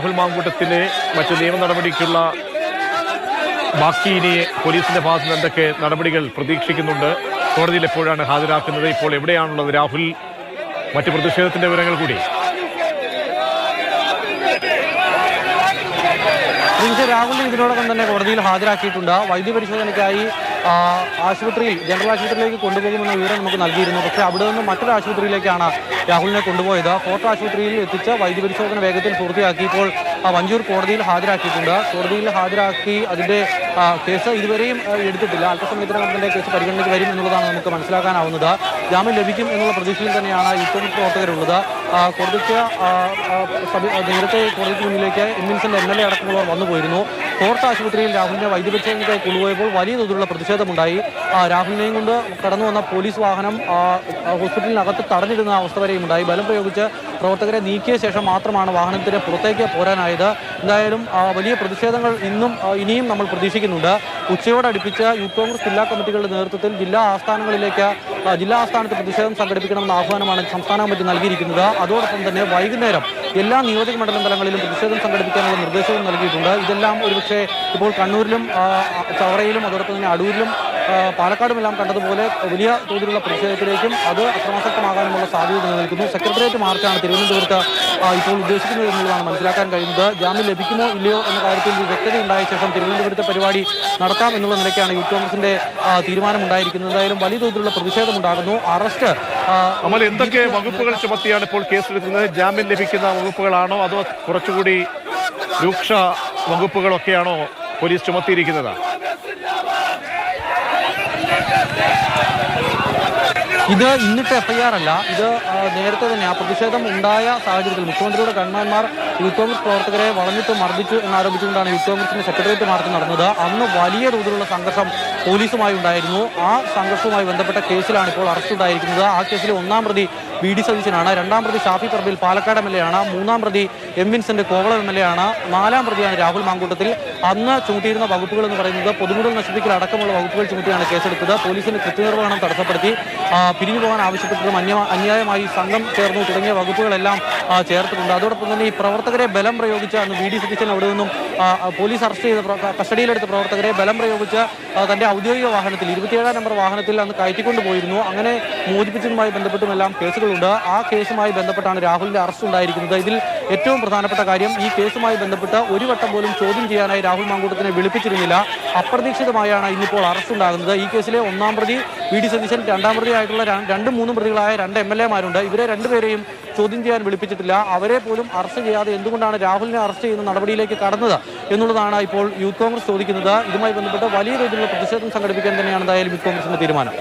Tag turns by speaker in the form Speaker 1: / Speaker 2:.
Speaker 1: രാഹുൽ മാങ്കൂട്ടത്തിലെ മറ്റു നിയമ നടപടിക്കുള്ള ബാക്കി ഇനി പോലീസിന്റെ ഭാഗത്ത് നിന്ന് എന്തൊക്കെ നടപടികൾ പ്രതീക്ഷിക്കുന്നുണ്ട്? കോടതിയിൽ എപ്പോഴാണ് ഹാജരാക്കുന്നത്? ഇപ്പോൾ എവിടെയാണുള്ളത്? രാഹുൽ മറ്റു പ്രതിഷേധത്തിന്റെ വിവരങ്ങൾ കൂടി.
Speaker 2: രാഹുലിനെ ഇതിനോടകം തന്നെ കോടതിയിൽ ഹാജരാക്കിയിട്ടുണ്ട്. വൈദ്യ പരിശോധനയ്ക്കായി ആ, ആശുപത്രിയിൽ ജനറൽ ആശുപത്രിയിലേക്ക് കൊണ്ടുപോകുമെന്ന വിവരം നമുക്ക് നൽകിയിരുന്നു. പക്ഷേ അവിടെ നിന്ന് മറ്റൊരു ആശുപത്രിയിലേക്കാണ് രാഹുലിനെ കൊണ്ടുപോയത്. ഫോർട്ട് ആശുപത്രിയിൽ എത്തിച്ച് വൈദ്യ പരിശോധന വേഗത്തിൽ പൂർത്തിയാക്കി ഇപ്പോൾ വഞ്ചൂർ കോടതിയിൽ ഹാജരാക്കിയിട്ടുണ്ട്. കോടതിയിൽ ഹാജരാക്കി അതിന്റെ ആ, കേസ് ഇതുവരെയും എടുത്തിട്ടില്ല. അല്പസമയത്തിനകം തന്നെ കേസ് പരിഗണനയ്ക്ക് വരും എന്നുള്ളതാണ് നമുക്ക് മനസ്സിലാക്കാനാവുന്നത്. ജാമ്യം ലഭിക്കും എന്നുള്ള പ്രതീക്ഷയിൽ തന്നെയാണ് ഇത്തരം പ്രവർത്തകരുള്ളത്. കോടതിക്ക് നേരത്തെ കോടതിക്ക് മുന്നിലേക്ക് M Vincent M L A അടക്കമുള്ളവർ വന്നു പോയിരുന്നു. കോർട്ട് ആശുപത്രിയിൽ രാഹുലിനെ വൈദ്യപരിശോധനയ്ക്കായി കൊണ്ടുപോയപ്പോൾ വലിയ തോതിലുള്ള പ്രതിഷേധമുണ്ടായി. രാഹുലിനെയും കൊണ്ട് കടന്നു വന്ന പോലീസ് വാഹനം ഹോസ്പിറ്റലിനകത്ത് തടഞ്ഞിടുന്ന അവസ്ഥ വരെയും ഉണ്ടായി. ബലം പ്രയോഗിച്ച് പ്രവർത്തകരെ നീക്കിയ ശേഷം മാത്രമാണ് വാഹനത്തിന് പുറത്തേക്ക് പോരാനായത്. എന്തായാലും വലിയ പ്രതിഷേധങ്ങൾ ഇന്നും ഇനിയും നമ്മൾ പ്രതീക്ഷിക്കുന്നുണ്ട് ഉച്ചയോടടുപ്പിച്ച് യൂത്ത് കോൺഗ്രസ് ജില്ലാ കമ്മിറ്റികളുടെ നേതൃത്വത്തിൽ ജില്ലാ ആസ്ഥാനങ്ങളിലേക്ക് ജില്ലാ ആസ്ഥാനത്ത് പ്രതിഷേധം സംഘടിപ്പിക്കണമെന്ന ആഹ്വാനമാണ് സംസ്ഥാന കമ്മിറ്റി നൽകിയിരിക്കുന്നത്. അതോടൊപ്പം തന്നെ വൈകുന്നേരം എല്ലാ നിയോജക മണ്ഡലം തലങ്ങളിലും പ്രതിഷേധം സംഘടിപ്പിക്കാനുള്ള നിർദ്ദേശവും നൽകിയിട്ടുണ്ട്. ഇതെല്ലാം ഒരുപക്ഷെ ഇപ്പോൾ കണ്ണൂരിലും ചവറയിലും അതോടൊപ്പം തന്നെ അടൂരിലും പാലക്കാടുമെല്ലാം കണ്ടതുപോലെ വലിയ തോതിലുള്ള പ്രതിഷേധത്തിലേക്കും അത് അക്രമാസക്തമാകാനുമുള്ള സാധ്യത നിലനിൽക്കുന്നു. സെക്രട്ടേറിയറ്റ് മാർച്ചാണ് തിരുവനന്തപുരത്ത് ഇപ്പോൾ ഉദ്ദേശിക്കുന്നത് എന്നുള്ളതാണ് മനസ്സിലാക്കാൻ കഴിയുന്നത്. ജാമ്യം ലഭിക്കുമോ ഇല്ലയോ എന്ന കാര്യത്തിൽ വ്യക്തത ഉണ്ടായ ശേഷം തിരുവനന്തപുരത്തെ പരിപാടി നടത്താം എന്നുള്ള നിലയ്ക്കാണ് യൂത്ത് കോൺഗ്രസിന്റെ തീരുമാനം തീരുമാനമുണ്ടായിരിക്കുന്നത്. എന്തായാലും വലിയ തോതിലുള്ള പ്രതിഷേധമുണ്ടാകുന്നു. അറസ്റ്റ്
Speaker 1: നമ്മൾ എന്തൊക്കെ വകുപ്പുകൾ ചുമത്തിയാണ് ഇപ്പോൾ കേസെടുക്കുന്നത്? ജാമ്യം ലഭിക്കുന്ന വകുപ്പുകളാണോ അതോ കുറച്ചുകൂടി രൂക്ഷ വകുപ്പുകളൊക്കെയാണോ പോലീസ് ചുമത്തിയിരിക്കുന്നത്?
Speaker 2: ഇത് ഇന്നിട്ട് എഫ്ഐആർ അല്ല. ഇത് നേരത്തെ തന്നെ ആ പ്രതിഷേധം ഉണ്ടായ സാഹചര്യത്തിൽ മുഖ്യമന്ത്രിയുടെ കൺമാന്മാർ യൂത്ത് കോൺഗ്രസ് പ്രവർത്തകരെ വളഞ്ഞിട്ട് മർദ്ദിച്ചു എന്നാരോപിച്ചുകൊണ്ടാണ് യൂത്ത് കോൺഗ്രസിന്റെ സെക്രട്ടേറിയറ്റ് മാർച്ച് നടന്നത്. അന്ന് വലിയ തോതിലുള്ള സംഘർഷം പോലീസുമായി ഉണ്ടായിരുന്നു. ആ സംഘർഷവുമായി ബന്ധപ്പെട്ട കേസിലാണ് ഇപ്പോൾ അറസ്റ്റ് ഉണ്ടായിരിക്കുന്നത് ആ കേസിലെ ഒന്നാം പ്രതി വി ഡി സതീശനാണ്. രണ്ടാം പ്രതി ഷാഫി പറമ്പിൽ പാലക്കാട് എം എൽ ആണ്. മൂന്നാം പ്രതി M Vincent Kovalam M L A ആണ്. നാലാം പ്രതിയാണ് രാഹുൽ മാങ്കൂട്ടത്തിൽ. അന്ന് ചൂണ്ടിയിരുന്ന വകുപ്പുകൾ എന്ന് പറയുന്നത് പൊതുമുതൽ നശിപ്പിക്കൽ അടക്കമുള്ള വകുപ്പുകൾ ചുമത്തിയാണ് കേസെടുത്തത്. പോലീസിന്റെ കൃത്യനിർവഹണം തടസ്സപ്പെടുത്തി പിരിഞ്ഞു പോകാൻ ആവശ്യപ്പെട്ടതും അന്യ അന്യായമായി സംഘം ചേർന്നു തുടങ്ങിയ വകുപ്പുകളെല്ലാം ചേർത്തിട്ടുണ്ട്. അതോടൊപ്പം തന്നെ ഈ പ്രവർത്തകരെ ബലം പ്രയോഗിച്ച് അന്ന് വി ഡി സതീശൻ അവിടെ നിന്നും പോലീസ് അറസ്റ്റ് ചെയ്ത കസ്റ്റഡിയിലെടുത്ത പ്രവർത്തകരെ ബലം പ്രയോഗിച്ച് തന്റെ ഔദ്യോഗിക വാഹനത്തിൽ ഇരുപത്തിയേഴാം നമ്പർ വാഹനത്തിൽ അന്ന് കയറ്റിക്കൊണ്ടു പോയിരുന്നു അങ്ങനെ മോചിപ്പിച്ചതുമായി ബന്ധപ്പെട്ടുമെല്ലാം കേസുകളുണ്ട് ആ കേസുമായി ബന്ധപ്പെട്ടാണ് രാഹുലിന്റെ അറസ്റ്റ് ഉണ്ടായിരിക്കുന്നത്. ഇതിൽ ഏറ്റവും പ്രധാനപ്പെട്ട കാര്യം ഈ കേസുമായി ബന്ധപ്പെട്ട് ഒരു വട്ടം പോലും ചോദ്യം ചെയ്യാനായി രാഹുൽ മാങ്കൂട്ടത്തിനെ വിളിപ്പിച്ചിരുന്നില്ല. അപ്രതീക്ഷിതമായാണ് ഇന്നിപ്പോൾ അറസ്റ്റ് ഉണ്ടാകുന്നത്. ഈ കേസിലെ ഒന്നാം പ്രതി വി ഡി സതീശൻ രണ്ടാം പ്രതിയായിട്ടുള്ള രണ്ടും മൂന്നും പ്രതികളായ രണ്ട് എം എൽ എമാരുണ്ട്. ഇവരെ രണ്ടുപേരെയും ചോദ്യം ചെയ്യാൻ വിളിപ്പിച്ചിട്ടില്ല. അവരെ പോലും അറസ്റ്റ് ചെയ്യാതെ എന്തുകൊണ്ടാണ് രാഹുലിനെ അറസ്റ്റ് ചെയ്യുന്ന നടപടിയിലേക്ക് കടന്നത് എന്നുള്ളതാണ് ഇപ്പോൾ യൂത്ത് കോൺഗ്രസ് ചോദിക്കുന്നത്. ഇതുമായി ബന്ധപ്പെട്ട് വലിയ രീതിയിലുള്ള പ്രതിഷേധം സംഘടിപ്പിക്കാൻ തന്നെയാണ് എന്തായാലും യൂത്ത് കോൺഗ്രസിന്റെ തീരുമാനം.